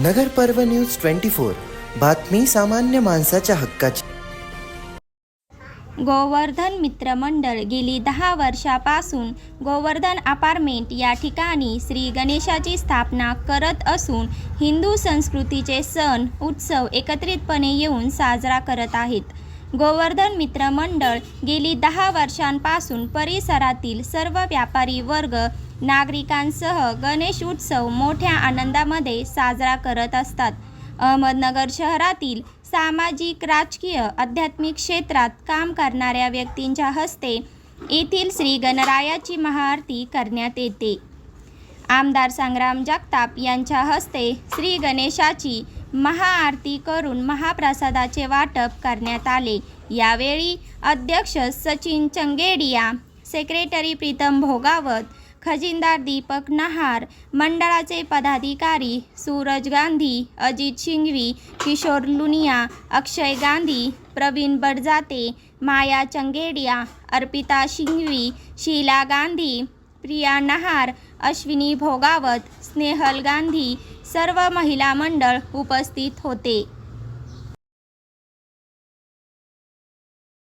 नगर पर्व news twenty four. बातमी सामान्य माणसाच्या हक्काची. गोवर्धन मित्र मंडळ गेली दहा वर्षापासून गोवर्धन अपार्टमेंट या ठिकाणी श्री गणेशाची स्थापना करत असून हिंदू संस्कृतीचे सण उत्सव एकत्रितपणे येऊन साजरा करत आहेत. गोवर्धन मित्र मंडळ गेली दहा वर्षांपासून परिसरातील सर्व व्यापारी वर्ग नागरिकांसह गणेश उत्सव मोठ्या आनंदामध्ये साजरा करत असतात. अहमदनगर शहरातील सामाजिक राजकीय आध्यात्मिक क्षेत्रात काम करणाऱ्या व्यक्तींच्या हस्ते येथील श्री गणरायाची महाआरती करण्यात येते. आमदार संग्राम जगताप यांच्या हस्ते श्री गणेशाची महाआरती करून महाप्रसादाचे वाटप करण्यात आले. यावेळी अध्यक्ष सचिन चंगेडिया सेक्रेटरी प्रीतम भोगावत खजिनदार दीपक नहार मंडळाचे पदाधिकारी सूरज गांधी अजित शिंगवी किशोर लुनिया अक्षय गांधी प्रवीण बडजाते माया चंगेडिया अर्पिता शिंगवी शीला गांधी प्रिया नहार अश्विनी भोगावत स्नेहल गांधी सर्व महिला मंडळ उपस्थित होते.